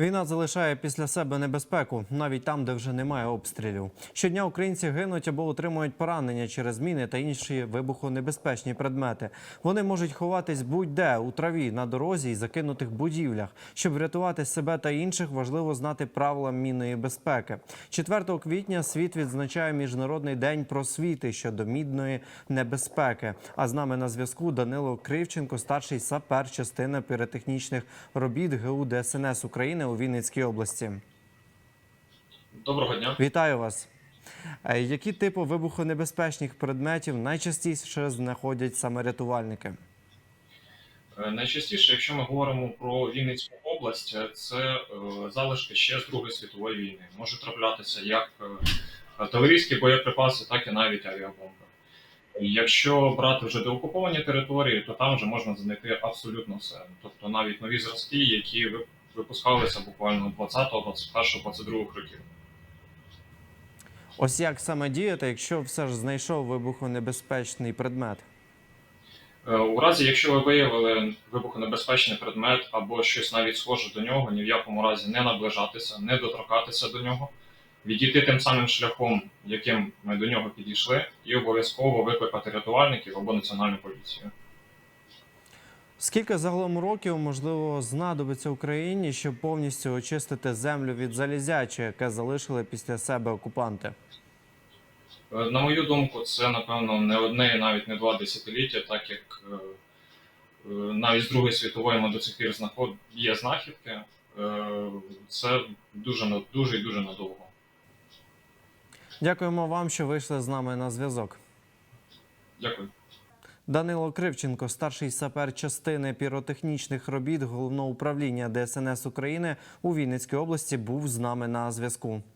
Війна залишає після себе небезпеку, навіть там, де вже немає обстрілів. Щодня українці гинуть або отримують поранення через міни та інші вибухонебезпечні предмети. Вони можуть ховатись будь-де у траві, на дорозі і закинутих будівлях. Щоб врятувати себе та інших, важливо знати правила мінної безпеки. 4 квітня світ відзначає міжнародний день просвіти щодо мідної небезпеки. А з нами на зв'язку Данило Кривченко, старший сапер частини піротехнічних робіт ГУ ДСНС України у Вінницькій області. Доброго дня. Вітаю вас. Е, Які типи вибухонебезпечних предметів найчастіше знаходять саме рятувальники? Е, Найчастіше, якщо ми говоримо про Вінницьку область, е, це залишки ще з Другої світової війни. Може траплятися як артилерійські боєприпаси, так і навіть авіабомби. Якщо брати вже деокуповані території, то там вже можна знайти абсолютно все. Тобто навіть нові зразки, які випускалися буквально 20, 21, 22 років. Ось як саме діяти, якщо все ж знайшов вибухонебезпечний предмет? Е, У разі, якщо ви виявили вибухонебезпечний предмет або щось навіть схоже до нього, ні в якому разі не наближатися, не доторкатися до нього, відійти тим самим шляхом, яким ми до нього підійшли, і обов'язково викликати рятувальників або національну поліцію. Скільки загалом років можливо знадобиться Україні, щоб повністю очистити землю від залізяча, яке залишили після себе окупанти? Е, На мою думку, це напевно не одне і навіть не два десятиліття, так як е, е, навіть з Другої світової ми до цих пір знаход... є знахідки. Це дуже дуже і дуже надовго. Дякуємо вам, що вийшли з нами на зв'язок. Дякую. Данило Кривченко, старший сапер частини піротехнічних робіт головного управління ДСНС України у Вінницькій області, був з нами на зв'язку.